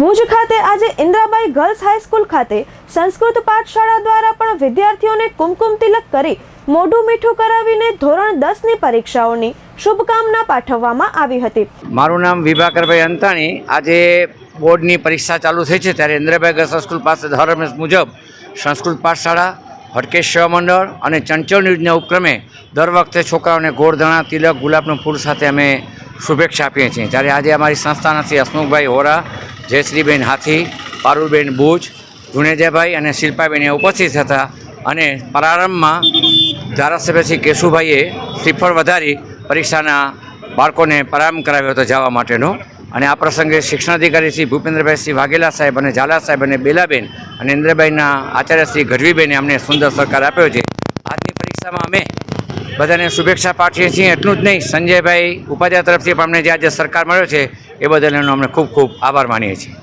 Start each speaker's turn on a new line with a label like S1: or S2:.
S1: ભુજ ખાતે આજે Indrabai girls high school ખાતે સંસ્કૃત પાઠશાળા દ્વારા પણ વિદ્યાર્થીઓને કુમકુમ તિલક કરી મોઢું મીઠું કરાવીને ધોરણ દસની પરીક્ષાઓની શુભકામના પાઠવવામાં આવી હતી.
S2: મારું નામ વિભાકરભાઈ અંતાણી. આજે બોર્ડની પરીક્ષા ચાલુ થઈ છે ત્યારે ઇન્દ્રાબાઈ ગર્લ્સ હાઈસ્કૂલ પાસે ધોરણ મુજબ સંસ્કૃત પાઠશાળા હટકેશ સેવા મંડળ અને ચંચળ ન્યૂઝના ઉપક્રમે દર વખતે છોકરાઓને ગોળધાણા તિલક, ગુલાબનું ફૂલ સાથે અમે શુભેચ્છા આપીએ છીએ. જ્યારે આજે અમારી સંસ્થાના શ્રી હસમુખભાઈ હોરા જયશ્રીબેન હાથી, પારુલબેન ભુજ જુનેજાભાઈ અને શિલ્પાબેન ઉપસ્થિત હતા. અને પ્રારંભમાં ધારાસભ્ય શ્રી કેશુભાઈએ શ્રીફળ વધારી પરીક્ષાના બાળકોને પ્રારંભ કરાવ્યો હતો જવા માટેનો. અને આ પ્રસંગે શિક્ષણાધિકારી શ્રી ભૂપેન્દ્રભાઈ શ્રી વાઘેલા સાહેબ અને ઝાલા સાહેબ અને બેલાબેન અને ઇન્દ્રભાઈના આચાર્ય શ્રી ગઢવીબેને અમને સુંદર સહકાર આપ્યો છે. આજની પરીક્ષામાં અમે બધાને શુભેચ્છા પાઠવીએ છીએ. એટલું જ નહીં, સંજયભાઈ ઉપાધ્યાય તરફથી પણ અમને જે આજે સરકાર મળ્યો છે, એ બદલ અમને ખૂબ ખૂબ આભાર માનીએ છીએ.